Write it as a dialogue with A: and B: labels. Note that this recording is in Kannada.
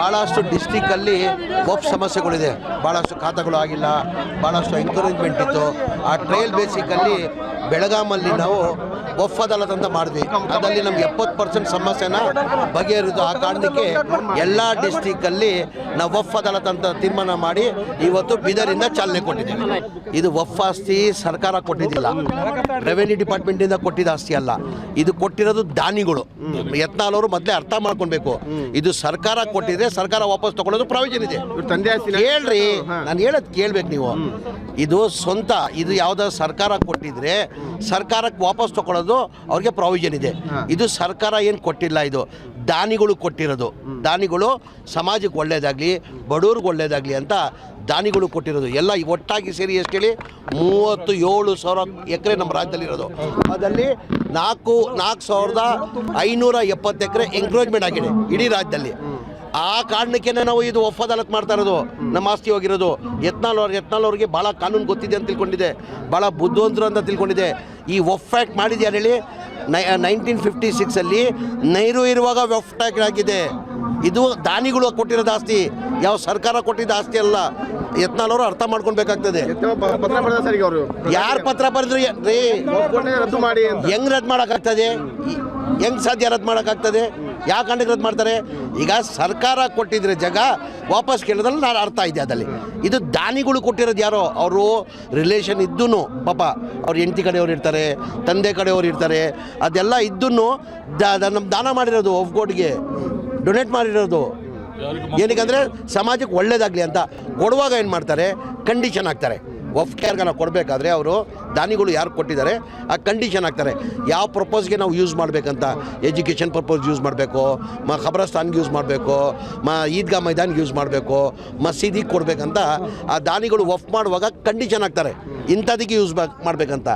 A: ಭಾಳಷ್ಟು ಡಿಸ್ಟಿಕ್ಕಲ್ಲಿ ವಫ್ ಸಮಸ್ಯೆಗಳಿದೆ. ಭಾಳಷ್ಟು ಖಾತಗಳು ಆಗಿಲ್ಲ. ಭಾಳಷ್ಟು ಎಂಕರೇಜ್ಮೆಂಟ್ ಇತ್ತು. ಆ ಟ್ರೈಲ್ ಬೇಸಿಕಲ್ಲಿ ಬೆಳಗಾಮಲ್ಲಿ ನಾವು ಅಂತ ಮಾಡಿದ್ವಿ. ಅದರಲ್ಲಿ ನಮ್ಗೆ ಎಪ್ಪತ್ತು ಪರ್ಸೆಂಟ್ ಸಮಸ್ಯೆನ ಬಗೆಹರಿದು ಆ ಕಾರಣಕ್ಕೆ ಎಲ್ಲ ಡಿಸ್ಟಿಕ್ಕಲ್ಲಿ ನಾವು ಅದಾಲತ್ ಅಂತ ತೀರ್ಮಾನ ಮಾಡಿ ಇವತ್ತು ಬೀದರಿಂದ ಚಾಲನೆ ಕೊಟ್ಟಿದ್ದೀವಿ. ಇದು ವಫ್ ಆಸ್ತಿ ಸರ್ಕಾರ ಕೊಟ್ಟಿದ್ದಿಲ್ಲ. ರೆವೆನ್ಯೂ ಡಿಪಾರ್ಟ್ಮೆಂಟಿಂದ ಕೊಟ್ಟಿದ್ದ ಆಸ್ತಿ ಅಲ್ಲ. ಇದು ಕೊಟ್ಟಿರೋದು ದಾನಿಗಳು. ಯತ್ನಾಲವರು ಮೊದಲೇ ಅರ್ಥ ಮಾಡ್ಕೊಳ್ಬೇಕು. ಇದು ಸರ್ಕಾರ ಕೊಟ್ಟಿದ್ರೆ ಸರ್ಕಾರ ವಾಪಸ್ ತಗೊಳ್ಳೋದು ಪ್ರಾವಿಷನ್ ಇದೆ. ಹೇಳ್ರಿ ನಾನು ಹೇಳೋದು ಕೇಳ್ಬೇಕು ನೀವು. ಇದು ಸ್ವಂತ ಇದು ಯಾವ್ದಾದ್ರು ಸರ್ಕಾರ ಕೊಟ್ಟಿದ್ರೆ ಸರ್ಕಾರಕ್ಕೆ ವಾಪಸ್ ತಗೊಳ್ಳೋದು ಅವ್ರಿಗೆ ಪ್ರಾವಿಷನ್ ಇದೆ. ಇದು ಸರ್ಕಾರ ಏನು ಕೊಟ್ಟಿಲ್ಲ ಇದು. ದಾನಿಗಳು ಕೊಟ್ಟಿರೋದು. ದಾನಿಗಳು ಸಮಾಜಕ್ಕೆ ಒಳ್ಳೇದಾಗಲಿ ಬಡವ್ರಿಗೆ ಒಳ್ಳೇದಾಗಲಿ ಅಂತ ದಾನಿಗಳು ಕೊಟ್ಟಿರೋದು. ಎಲ್ಲ ಒಟ್ಟಾಗಿ ಸೇರಿ ಎಷ್ಟು ಹೇಳಿ? ಮೂವತ್ತು ಏಳು ಸಾವಿರ ಎಕರೆ ನಮ್ಮ ರಾಜ್ಯದಲ್ಲಿರೋದು. ಅದರಲ್ಲಿ ನಾಲ್ಕು ನಾಲ್ಕು ಸಾವಿರದ ಐನೂರ ಎಪ್ಪತ್ತು ಎಕರೆ ಎಂಕ್ರೋಚ್ಮೆಂಟ್ ಆಗಿದೆ ಇಡೀ ರಾಜ್ಯದಲ್ಲಿ. ಆ ಕಾರಣಕ್ಕೆ ನಾವು ಇದು ಒಫ್ ಅದಾಲತ್ ಮಾಡ್ತಾ ಇರೋದು ನಮ್ಮ ಆಸ್ತಿ ಹೋಗಿರೋದು. ಯತ್ನಾಳ್ ಅವ್ರಿಗೆ ಯತ್ನಾಳ್ ಅವ್ರಿಗೆ ಭಾಳ ಕಾನೂನು ಗೊತ್ತಿದೆ ಅಂತ ತಿಳ್ಕೊಂಡಿದೆ. ಭಾಳ ಬುದ್ಧಿವಂತರು ಅಂತ ತಿಳ್ಕೊಂಡಿದೆ. ಈ ಒಫ್ ಆ್ಯಕ್ಟ್ ಅಂತ ಹೇಳಿ? ನೈ ನೈನ್ಟೀನ್ ಫಿಫ್ಟಿ ಸಿಕ್ಸಲ್ಲಿ ನೈರು ಇರುವಾಗ ವೆಫ್ ಟ್ಯಾಕ್ಟ್ ಆಗಿದೆ. ಇದು ದಾನಿಗಳು ಕೊಟ್ಟಿರೋದು ಆಸ್ತಿ. ಯಾವ ಸರ್ಕಾರ ಕೊಟ್ಟಿದ್ದ ಆಸ್ತಿ ಅಲ್ಲ. ಯತ್ನಾಳ್ ಅವರು ಅರ್ಥ ಮಾಡ್ಕೊಳ್ಬೇಕಾಗ್ತದೆ. ಯಾರು ಪತ್ರ ಬರೆದ್ರು ರೀ
B: ಒಪ್ಕೊಂಡೆ ರದ್ದು ಮಾಡಿ ಅಂತ.
A: ಹೆಂಗ್ ರದ್ದು ಮಾಡೋಕ್ಕಾಗ್ತದೆ? ಹೆಂಗ್ ಸಾಧ್ಯ ರದ್ದು ಮಾಡೋಕ್ಕಾಗ್ತದೆ? ಯಾವ ಕಾರಣಕ್ಕೆ ರದ್ದು ಮಾಡ್ತಾರೆ? ಈಗ ಸರ್ಕಾರ ಕೊಟ್ಟಿದ್ರೆ ಜಾಗ ವಾಪಸ್ ಕೇಳೋದ್ರಲ್ಲಿ ನಾನು ಅರ್ಥ ಇದೆ ಅದಲ್ಲಿ ಇದು ದಾನಿಗಳು ಕೊಟ್ಟಿರೋದು ಯಾರೋ ಅವರು ರಿಲೇಷನ್ ಇದ್ದೂ ಪಾಪ ಅವ್ರ ಹೆಂಡತಿ ಕಡೆಯವ್ರು ಇರ್ತಾರೆ ತಂದೆ ಕಡೆಯವ್ರು ಇರ್ತಾರೆ ಅದೆಲ್ಲ ಇದ್ದೂ ನಮ್ಮ ದಾನ ಮಾಡಿರೋದು ಒಫ್ಗೋಡ್ಗೆ ಡೊನೇಟ್ ಮಾಡಿರೋದು. ಏನಕ್ಕೆ ಅಂದರೆ ಸಮಾಜಕ್ಕೆ ಒಳ್ಳೇದಾಗಲಿ ಅಂತ. ಕೊಡುವಾಗ ಏನು ಮಾಡ್ತಾರೆ? ಕಂಡೀಷನ್ ಹಾಕ್ತಾರೆ. ವಫ್ ಕೇರ್ಗೆ ನಾವು ಕೊಡಬೇಕಾದ್ರೆ ಅವರು ದಾನಿಗಳು ಯಾರು ಕೊಟ್ಟಿದ್ದಾರೆ, ಆ ಕಂಡೀಷನ್ ಆಗ್ತಾರೆ. ಯಾವ ಪರ್ಪಸ್ಗೆ ನಾವು ಯೂಸ್ ಮಾಡಬೇಕಂತ? ಎಜುಕೇಷನ್ ಪರ್ಪಸ್ ಯೂಸ್ ಮಾಡಬೇಕು, ಮ ಖಬರಸ್ತಾನ್ಗೆ ಯೂಸ್ ಮಾಡಬೇಕು, ಮ ಈದ್ಗಾ ಮೈದಾನ್ಗೆ ಯೂಸ್ ಮಾಡಬೇಕು ಮಸೀದಿಗೆ ಕೊಡಬೇಕಂತ ಆ ದಾನಿಗಳು ವಫ್ ಮಾಡುವಾಗ ಕಂಡೀಷನ್ ಆಗ್ತಾರೆ. ಇಂಥದಕ್ಕೆ ಯೂಸ್ ಮಾಡಬೇಕಂತ.